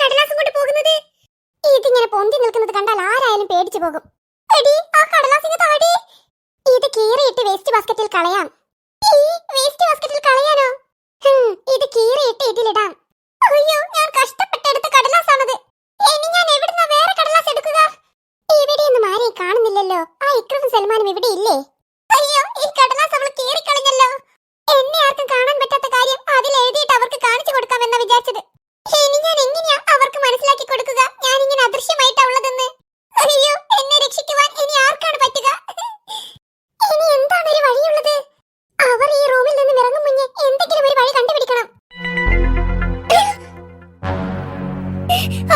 കടലാസും ഇതിങ്ങനെ നിൽക്കുന്നത് കണ്ടാൽ ആരായാലും പോകും. ആ താടി. ഇത് വേസ്റ്റ് ബാസ്ക്കറ്റിൽ കളയാം. ഈ വേസ്റ്റ് ബാസ്ക്കറ്റിൽ കളയാനോ? ഇത് അയ്യോ ഞാൻ ഇനി ഞാൻ വേറെ കടലാസ് കാണുന്നില്ലല്ലോ. ആ ഇവിടെ ഇല്ലേ അയ്യോ ഈ കടലാസ് അവൾ കീറിക്കളഞ്ഞല്ലോ എന്നെ ആർക്കും കാണാൻ പറ്റാത്ത കാര്യം അതിൽ എഴുതിയിട്ട് അവർക്ക് കൊടുക്കാമെന്നാ വിചാരിച്ചത്. ഇനി ഞാൻ എങ്ങനെയാ അവർക്ക് മനസ്സിലാക്കി കൊടുക്കുക? ഞാൻ ഇങ്ങനെ അദൃശ്യമായിട്ടാ ഉള്ളതെന്ന്? അയ്യോ എന്നെ രക്ഷിക്കുവാൻ ഇനി ആർക്കാണ് പറ്റുക? ഇനി എന്താണ് ഒരു വഴിയുള്ളത്? അവർ ഈ റൂമിൽ നിന്ന് ഇറങ്ങും മുന്നേ എന്തെങ്കിലും ഒരു വഴി കണ്ടുപിടിക്കണം.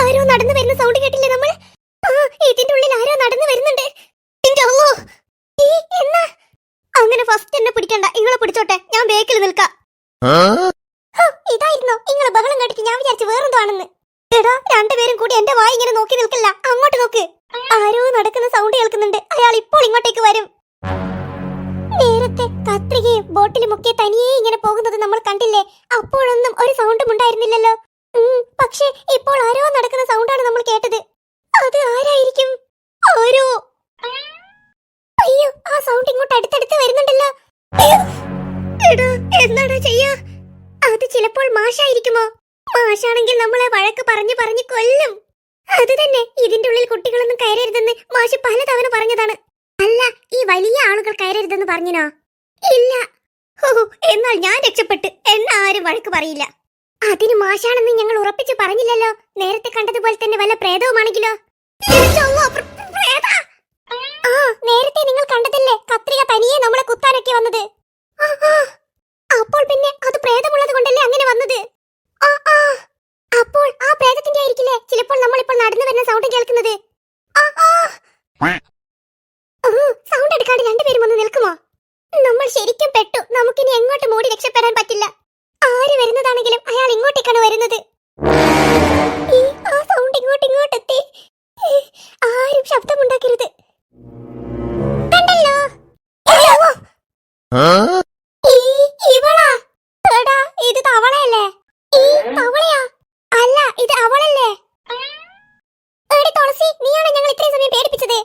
ആരോ നടന്നു വരുന്ന സൗണ്ട് കേട്ടില്ലേ നമ്മൾ? ഇതിന്റെ ഉള്ളിൽ ആരോ നടന്നു വരുന്നുണ്ട്. എന്നാ? അങ്ങനെ ഫസ്റ്റ് എന്നെ പിടിക്കണ്ട. ഇങ്ങളെ പിടിച്ചോട്ടെ. ഞാൻ ബേക്കിൽ നിൽക്കാം. കേട്ടിട്ട് ഞാൻ വിചാരിച്ചു വേറെന്തോ ആണെന്ന് എടാ രണ്ടുപേരും കൂടി എന്റെ വായി ഇങ്ങനെ നോക്കി നിൽക്കില്ല. അങ്ങോട്ട് നോക്ക്. ആരോ നടക്കുന്ന സൗണ്ട് കേൾക്കുന്നുണ്ട്. അയാൾ ഇപ്പോൾ ഇങ്ങോട്ടേക്ക് വരും. നേരത്തെ കത്രികയും ബോട്ടിലും ഒക്കെ തനിയെ ഇങ്ങനെ പോകുന്നത് നമ്മൾ കണ്ടില്ലേ? അപ്പോഴൊന്നും ഒരു സൗണ്ടും ഉണ്ടായിരുന്നില്ലല്ലോ. പക്ഷേ ഇപ്പോൾ ആരോ നടക്കുന്ന സൗണ്ടാണ് നമ്മൾ കേട്ടത്. അത് ആരായിരിക്കും? ആരോ? അയ്യോ ആ സൗണ്ട് ഇങ്ങോട്ട് അടുത്തടുത്ത് വരുന്നുണ്ടല്ലോ. എന്താടാ ചെയ്യാ? അത് ചിലപ്പോൾ മാഷായിരിക്കുമോ? മാഷാണെങ്കിൽ നമ്മളെ വഴക്ക് പറഞ്ഞു പറഞ്ഞു കൊല്ലും. അത് തന്നെ. ഇതിന്റെ ഉള്ളിൽ കുട്ടികളൊന്നും കയറരുതെന്ന് മാഷ് പലതവണ പറഞ്ഞതാണ്. അല്ല ഈ വലിയ ആളുകൾ കയറരുതെന്ന് പറഞ്ഞിനോ? ഇല്ല. എന്നാൽ ഞാൻ രക്ഷപ്പെട്ട് എന്നെ ആരും വഴക്ക് പറയില്ല. അതിന് മാഷാണെന്ന് ഞങ്ങൾ ഉറപ്പിച്ച് പറഞ്ഞില്ലല്ലോ. നേരത്തെ കണ്ടതുപോലെ തന്നെ വല്ല പ്രേതവുമാണെങ്കിലോ? ആ നേരത്തെ നിങ്ങൾ കണ്ടതല്ലേ? കത്രിക തനിയെ നമ്മളെ കുത്താനൊക്കെ വന്നത്. അപ്പോൾ പിന്നെ അത് പ്രേതമുള്ളത് കൊണ്ടല്ലേ അങ്ങനെ വന്നത്. അപ്പോൾ ആ പ്രേതത്തിന്റെ ആയിരിക്കില്ലേ? ചിലപ്പോൾ നമ്മൾ ഇപ്പോൾ നടന്നു വരുന്ന സൗണ്ട് കേൾക്കുന്നത്. സൗണ്ട് എടുക്കാണ്ട് രണ്ടുപേരും ഒന്ന് നിൽക്കുമോ? നമ്മൾ ശരിക്കും പെട്ടു. നമുക്കിനി എങ്ങോട്ട് മൂടി രക്ഷപ്പെടാൻ പറ്റില്ല. ആര് വരുന്നതാണെങ്കിലും അയാൾ ഇങ്ങോട്ടേക്കാണ് വരുന്നത്. ആ സൗണ്ട് ഇങ്ങോട്ട് ശബ്ദമുണ്ടാക്കരുത്. കണ്ടല്ലോ അയ്യോ, ഈ ഇവളാ എടാ ഇത് തവളയല്ലേ ഈ തവളയാ അല്ല ഇത് അവളല്ലേ എടി തുളസി നീയാണ് ഞങ്ങൾ ഇത്രയും സമയം പേടിപ്പിച്ചത്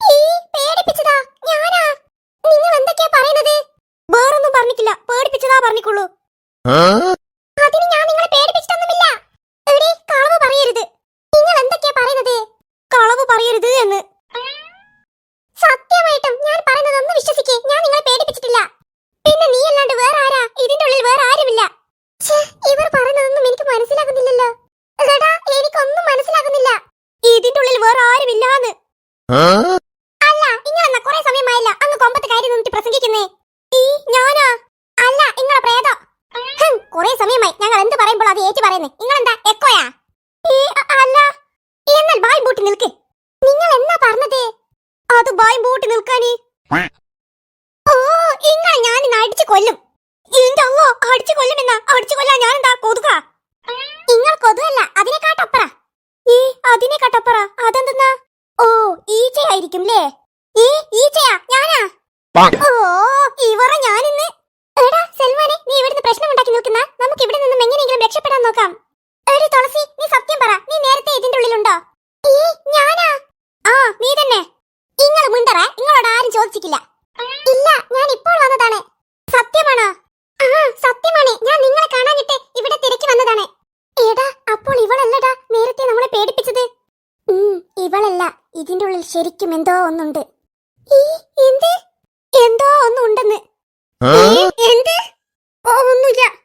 ഈ പേടിപ്പിച്ചതാ ഞാനാ നിങ്ങൾ എന്തൊക്കെയാ പറയുന്നത് വേറൊന്നും പറഞ്ഞിട്ടില്ല പേടിപ്പിച്ചതാ പറഞ്ഞിക്കുള്ളൂ അതിന് ഞാൻ നിങ്ങളെ പേടിപ്പിച്ചിട്ടൊന്നുമില്ല. കളവ് പറയരുത്. നിങ്ങൾ എന്തൊക്കെയാ പറയുന്നത്? കളവ് പറയരുത് എന്ന്. സത്യമായിട്ടും ഞാൻ പറയുന്നതൊന്ന് വിശ്വസിക്കേ. ഞാൻ നിങ്ങളെ പേടിപ്പിച്ചിട്ടില്ല. പിന്നെ നീ അല്ലാണ്ട് വേറെ ആരാ? ഇതിന്റെ ഉള്ളിൽ വേറെ ആരുമില്ല. ഇവർ പറയുന്നതൊന്നും എനിക്ക് മനസ്സിലാകുന്നില്ലല്ലോ. എനിക്കൊന്നും മനസ്സിലാകുന്നില്ല. ഇതിന്റെ ഉള്ളിൽ വേറെ ആരുമില്ലാന്ന് അല്ല നിങ്ങളെന്നാ കുറെ സമയമായില്ല. അങ്ങ് കൊമ്പത്ത് കാര്യം നിന്നിട്ട് പ്രസംഗിക്കുന്നേ. ഈ ഞാനാ കുറെ സമയമായി ഞങ്ങൾ എന്ത് പറയുമ്പോൾ അത് ഏറ്റു പറയുന്നേ. നിങ്ങളെന്താ എക്കോയാ? ഈ അ- അല്ല എന്നാൽ ബായ് ബൂട്ടി നിൽക്ക്. നിങ്ങൾ എന്നാ പറഞ്ഞത്? അത് ബായ് ബൂട്ടി നിൽക്കാനേ ഓ ഇങ്ങ ഞാൻ ഇന്ന് അടിച്ചു കൊല്ലും. എന്റെ അല്ലോ അടിച്ചു കൊല്ലുമെന്നാ? അടിച്ചു കൊല്ലാൻ ഞാൻ എന്താ കൊതുക? നിങ്ങൾ കൊതുകല്ല അതിനെ കാട്ടപ്പറ ഈ അതിനെ കാട്ടപ്പറ അതെന്തെന്നാ? ഓ ഈച്ചയായിരിക്കും ലേ ഈ ഈച്ചയാ ഞാനാ? ഓ ഇവറ ഞാനിന്ന്. എടാ സൽമാനെ നീ ഇവിടുന്ന് പ്രശ്നം ഉണ്ടാക്കി നിൽക്കുന്ന നമുക്ക് ഇവിടെ നിന്നും എങ്ങനെയെങ്കിലും രക്ഷപ്പെടാൻ നോക്കാം. ഒരു തുളസി നീ സത്യം പറ നീ നേരത്തെ ഇതിന്റെ ഉള്ളിലുണ്ടോ? ഈ ഞാനാ? ആ നീ തന്നെ. നിങ്ങൾ മുണ്ടറ നിങ്ങളോട് ആരും ചോദിച്ചിട്ടില്ല. ഇല്ല ഞാൻ ഇപ്പോൾ വന്നതാണ്. സത്യമാണോ? ആ സത്യമാണ്. ഞാൻ നിങ്ങളെ കാണാനിട്ട് ഇവിടെ തിരക്കി വന്നതാണ്. എടാ അപ്പോൾ ഇവളല്ലടാ നേരത്തെ നമ്മളെ പേടിപ്പിച്ചത്? ഇവളല്ല. ഇതിന്റെ ഉള്ളിൽ ശരിക്കും എന്തോ ഒന്നുണ്ട്. ഈ എന്ത്? എന്തോ ഒന്നുണ്ടെന്ന്. ഈ 哦，木匠。